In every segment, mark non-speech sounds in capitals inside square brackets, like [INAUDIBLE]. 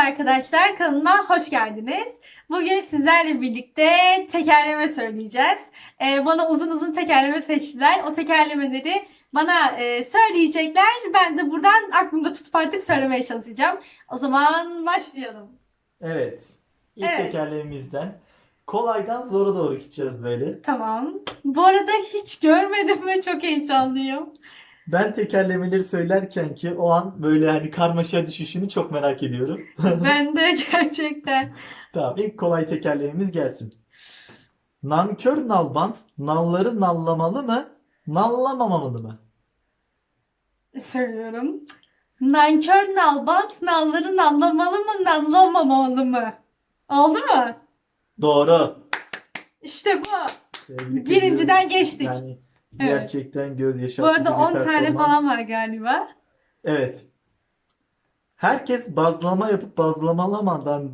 arkadaşlar, kanalıma hoş geldiniz. Bugün sizlerle birlikte tekerleme söyleyeceğiz. Ee, bana uzun uzun tekerleme seçtiler. O tekerlemeleri bana e, söyleyecekler. Ben de buradan aklımda tutup artık söylemeye çalışacağım. O zaman başlayalım. Evet. İlk Evet. tekerleğimizden kolaydan zora doğru gideceğiz böyle. Tamam. Bu arada hiç görmedim ve çok heyecanlıyım. Ben tekerlemeleri söylerken ki o an böyle hani karmaşa düşüşünü çok merak ediyorum. [LAUGHS] ben de gerçekten. Tamam ilk kolay tekerleğimiz gelsin. Nankör nalbant nalları nallamalı mı? Nallamamalı mı? Söylüyorum. Nankör nalbant nalları nallamalı mı nallamamalı mı? Oldu mu? Doğru. İşte bu. Tebrik Birinciden ediyoruz. geçtik. Yani Evet. gerçekten göz Bu yaşartıcı arada bir 10 tane falan var galiba. Evet. Herkes bazlama yapıp bazlamalamadan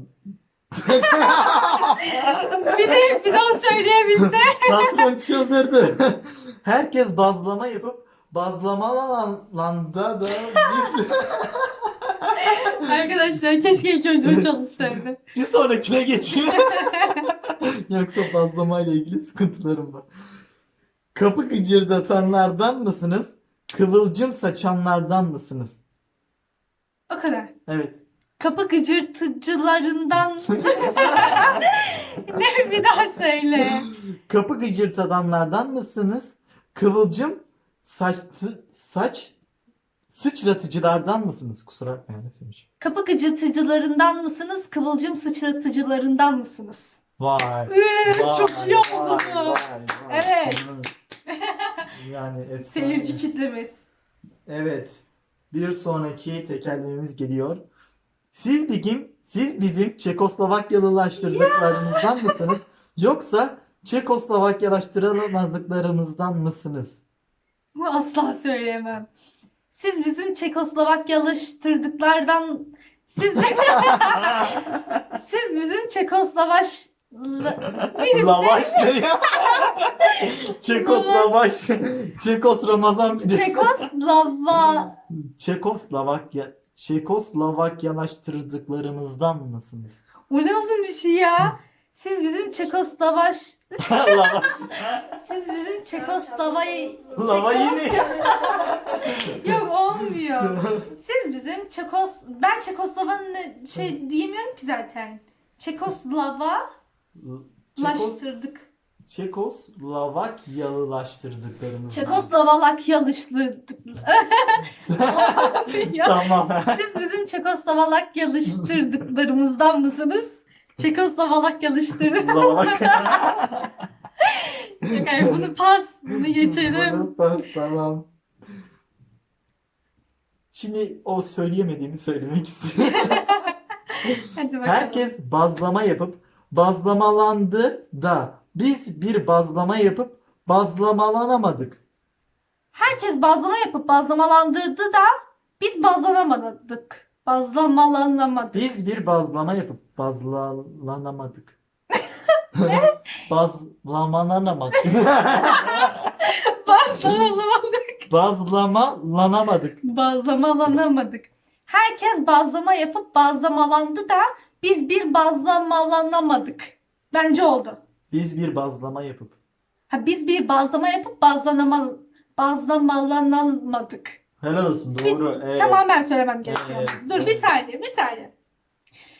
[LAUGHS] Bir de bir daha söyleyebilse. [LAUGHS] Patron çıldırdı. Herkes bazlama yapıp bazlamalananda da biz [LAUGHS] Arkadaşlar keşke ilk önce o çalışsaydı. bir sonrakine geçeyim. Yoksa bazlamayla ilgili sıkıntılarım var. Kapı gıcırdatanlardan mısınız? Kıvılcım saçanlardan mısınız? o kadar. Evet. Kapı gıcırtıcılarından. [LAUGHS] [LAUGHS] ne bir daha söyle. Kapı gıcırtadanlardan mısınız? Kıvılcım saç saç sıçratıcılardan mısınız? Kusura bakmayın söylemişim. Kapı gıcırtıcılarından mısınız? Kıvılcım sıçratıcılarından mısınız? Vay. Ee, Vay, çok iyi oldu vay, vay, vay. Evet. [LAUGHS] Yani efsane. Seyirci kitlemiz. Evet. Bir sonraki tekerleğimiz geliyor. Siz bizim, siz bizim Çekoslovakyalılaştırdıklarımızdan mısınız? Yoksa Çekoslovakyalaştırılmazdıklarımızdan mısınız? Bu asla söyleyemem. Siz bizim Çekoslovakyalaştırdıklardan siz [LAUGHS] siz bizim Çekoslovaş [LAUGHS] Lavaş ne ya? [LAUGHS] Çekoslovaş. Çekos Ramazan bir de. Çekoslova [LAUGHS] Çekoslovakya Çekoslovakyalaştırdıklarımızdan mısınız? Bu ne uzun bir şey ya. Siz bizim Çekoslovaş Lavaş. siz bizim Çekoslovay Lava yine. Yok olmuyor. Siz bizim Çekos ben Çekoslova'nın şey diyemiyorum ki zaten. Çekoslova Çekos, laştırdık. Çekoslovakyalılaştırdıklarımızdan. Çekoslovalak yalıştırdık. Ya. [LAUGHS] tamam. Siz bizim Çekoslovalak yalıştırdıklarımızdan mısınız? Çekoslovalak yalıştırdık. Lavalak. [LAUGHS] Yok, hayır, bunu pas. Bunu geçelim. Bunu pas, tamam. Şimdi o söyleyemediğimi söylemek istiyorum. [LAUGHS] Hadi bakalım. Herkes bazlama yapıp bazlamalandı da biz bir bazlama yapıp bazlamalanamadık. Herkes bazlama yapıp bazlamalandırdı da biz bazlanamadık. Bazlamalanamadık. Biz bir bazlama yapıp bazlanamadık. [LAUGHS] [LAUGHS] Bazlamalanamadık. Bazlamalanamadık. Bazlamalanamadık. Bazlamalanamadık. Herkes bazlama yapıp bazlamalandı da biz bir bazlamalanamadık. Bence oldu. Biz bir bazlama yapıp. Ha biz bir bazlama yapıp bazlanama bazlamalanamadık. Helal olsun doğru. Evet. Tamamen söylemem gerekiyor. Evet, Dur bir saniye, bir saniye.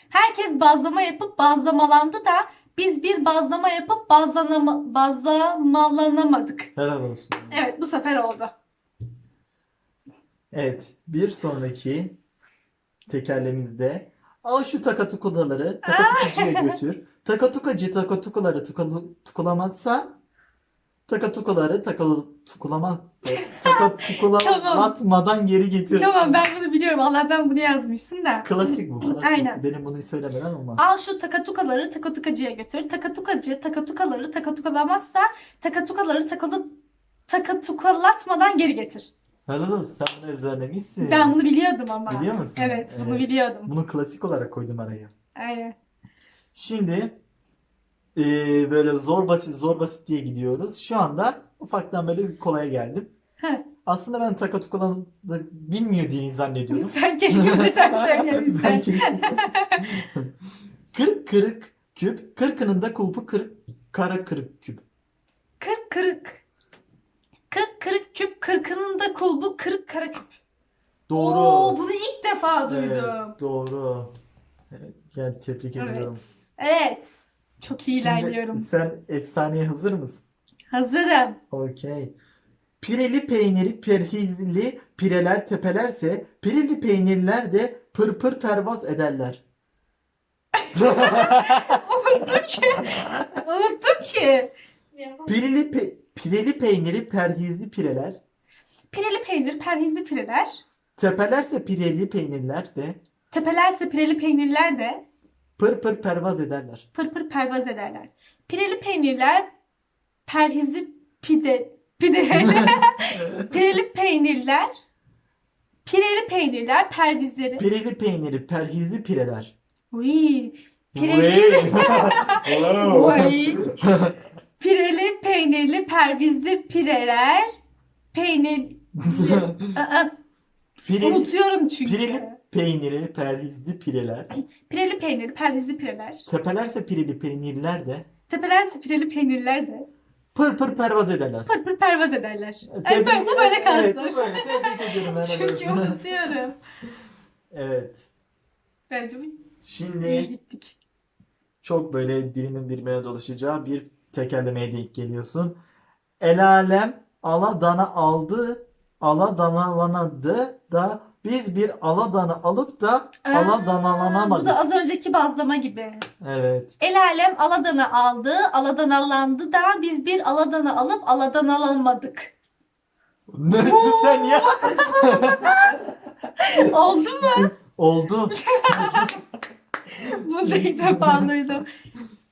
Herkes bazlama yapıp bazlamalandı da biz bir bazlama yapıp bazlanama, bazlamalanamadık. Helal olsun. Evet bu sefer oldu. Evet. Bir sonraki tekerlemizde al şu takatukuları takatukucuya götür. Takatukacı takatukuları tukalu- tukulamazsa takatukuları takatukulama takatukulatmadan geri getir. Tamam ben bunu biliyorum. Allah'tan bunu yazmışsın da. Klasik bu. Klasik. Aynen. Benim bunu söylemeden olmaz. Al şu takatukaları takatukacıya götür. Takatukacı takatukaları takatukalamazsa takatukaları takalı takatukalatmadan geri getir. Helal olsun. Sen bunu ezberlemişsin. Ben bunu biliyordum ama. Biliyor musun? Evet, bunu Evet. biliyordum. Bunu klasik olarak koydum araya. Aynen. Şimdi eee, böyle zor basit zor basit diye gidiyoruz. Şu anda ufaktan böyle bir kolaya geldim. Heh. Aslında ben Takatukula'nı bilmiyor diye zannediyorum. Sen keşke de sen söylemişsin. [LAUGHS] Ben kesin- Kırk kırık küp, kırkının da kulpu kırık, kara kırık küp. Kırk kırık. Kırk kırık küp, kırkının da kulbu kırık kara küp. Doğru. Oo, bunu ilk defa duydum. Evet, doğru. Gel tebrik Evet. ediyorum. Evet. Çok iyi Şimdi ilerliyorum. sen efsaneye hazır mısın? Hazırım. Okey. Pireli peyniri perhizli pireler tepelerse pireli peynirler de pır pır pervaz ederler. [LAUGHS] Unuttum ki. Unuttum ki. Pireli, pe- pireli peyniri perhizli pireler Pireli peynir, perhizli pireler. tepelerse pireli peynirler de Tepelerse pireli peynirler de pır pır pervaz ederler. pır pır pervaz ederler. Pireli peynirler, perhizli pide, pide, [LAUGHS] [LAUGHS] pireli peynirler, pireli peynirler, pervizleri. Pireli peyniri perhizli pireler. Uy, pireli, Wow. [LAUGHS] Pireli peynirli, pervizli pireler, peynir, [LAUGHS] Aa, pireli, unutuyorum çünkü. pireli peyniri perhizli pireler Pireli peynir, pervizli pireler. tepelerse pireli peynirler de Tepelerse pireli peynirler de pır pır pervaz ederler. pır pır pervaz ederler. Ay, Tebrik- böyle, bu böyle kalsın. Evet, bu böyle. Tebrik ediyorum. ben [LAUGHS] Çünkü unutuyorum. [LAUGHS] Evet. Bence bu iyi Şimdi gittik. çok böyle dilinin birbirine dolaşacağı bir tekerlemeye denk geliyorsun. El alem ala dana aldı, ala danalanadı da biz bir ala dana alıp da ala Aa, Bu danalanamadık. da az önceki bazlama gibi. Evet. El alem aladanı aldı, aladanalandı da biz bir aladanı alıp aladanalamadık. Ne dedin [LAUGHS] sen ya? [LAUGHS] Oldu mu? Oldu. [LAUGHS] Bunu da ilk defa duydum.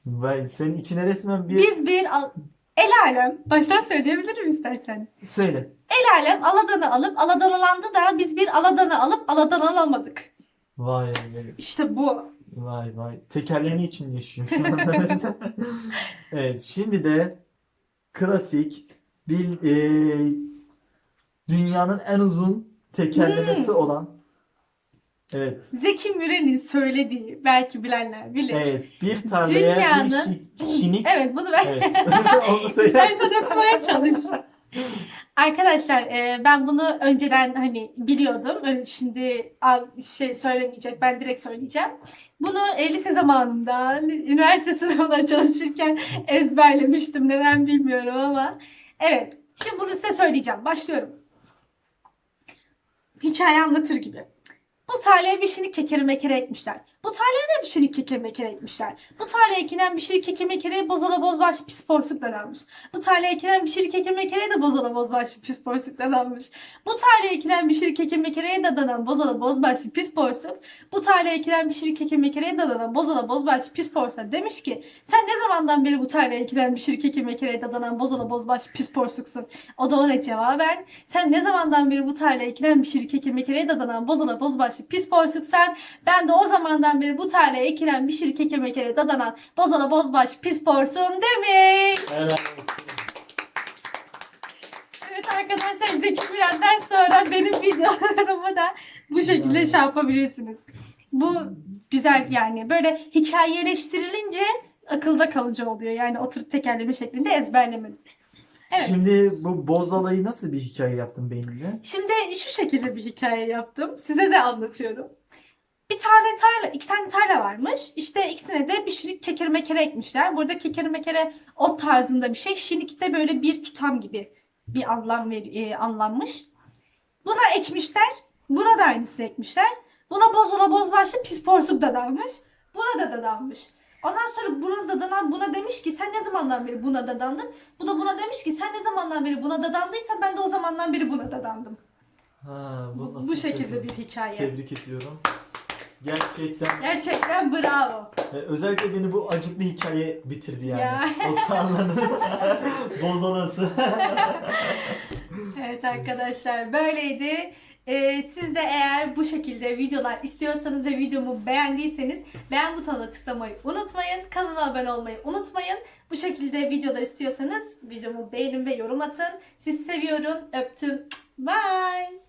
Vay senin içine resmen bir Biz bir al... El alem, baştan söyleyebilirim istersen. söyle. El alem aladanı alıp aladanalandı da biz bir aladanı alıp aladanalamadık. Vay vay İşte bu. vay vay. Tekerleme için yaşıyor şu anda. [LAUGHS] [LAUGHS] Evet, şimdi de klasik bir e, dünyanın en uzun tekerlemesi Hmm. olan evet Zeki Müren'in söylediği belki bilenler bilir. evet bir tarlaya bir Dünyanın- şi- şinik Evet bunu ben evet [LAUGHS] [LAUGHS] onu söyle. İstersen çalış. Arkadaşlar e, ben bunu önceden hani biliyordum. Öyle şimdi al- şey söylemeyecek ben direkt söyleyeceğim. Bunu e, lise zamanında üniversite sınavına çalışırken ezberlemiştim. Neden bilmiyorum ama. Evet. Şimdi bunu size söyleyeceğim. Başlıyorum. Hikaye anlatır gibi. Bu tarlaya bir şinik kekeri mekere ekmişler. Bu tarlaya da bir şinik kekeri mekere ekmişler. Bu tarlaya ekilen bir şinik kekeri mekere bozala bozbaş pis porsukla almış. Bu tarlaya ekilen bir şirik kekir mekereye de bozala bozbaşlı pis porsuk dadanmış. Bu tarlaya ekilen bir şirik kekir mekereye dadanan bozala bozbaşlı pis porsuk. Bu tarlaya ekilen bir şirik kekir mekereye dadanan bozala bozbaşlı pis porsuk demiş ki sen ne zamandan beri bu tarlaya ekilen bir şirik kekir mekereye dadanan bozala bozbaşlı pis porsuksun? O da ona cevaben sen ne zamandan beri bu tarlaya ekilen bir şirik kekir mekereye dadanan bozala bozbaşlı pis porsuksan ben de o zamandan beri bu tarlaya ekilen bir şirik kekir mekereye dadanan bozala bozbaş pis porsun demiş. Olsun. Evet arkadaşlar Zeki Müren'den sonra benim videolarımı da bu şekilde şey yapabilirsiniz. Bu güzel yani böyle hikayeleştirilince akılda kalıcı oluyor. Yani oturup tekerleme şeklinde ezberlemedim. Evet. Şimdi bu bozalayı nasıl bir hikaye yaptın beyninde? Şimdi şu şekilde bir hikaye yaptım. Size de anlatıyorum. Bir tane tarla, iki tane tarla varmış. İşte ikisine de bir şinik kekere mekere ekmişler. Burada kekere mekere ot tarzında bir şey. Şinik de böyle bir tutam gibi bir anlam ver, e, anlanmış. Buna ekmişler. Buna da aynısını ekmişler. Buna bozola bozbaşlı pis porsuk dadanmış. Buna da dadanmış. Ondan sonra buna dadanan buna demiş ki sen ne zamandan beri buna dadandın? Bu da buna demiş ki sen ne zamandan beri buna dadandıysan ben de o zamandan beri buna dadandım. Ha, Bu, bu şekilde bir hikaye. Tebrik ediyorum. Gerçekten Gerçekten bravo. e, özellikle beni bu acıklı hikaye bitirdi yani. Ya. [LAUGHS] O tarlanın [LAUGHS] bozalası. [LAUGHS] Evet arkadaşlar böyleydi. Ee, siz de eğer bu şekilde videolar istiyorsanız ve videomu beğendiyseniz beğen butonuna tıklamayı unutmayın. Kanalıma abone olmayı unutmayın. Bu şekilde videolar istiyorsanız videomu beğenin ve yorum atın. Sizi seviyorum. Öptüm. Bye.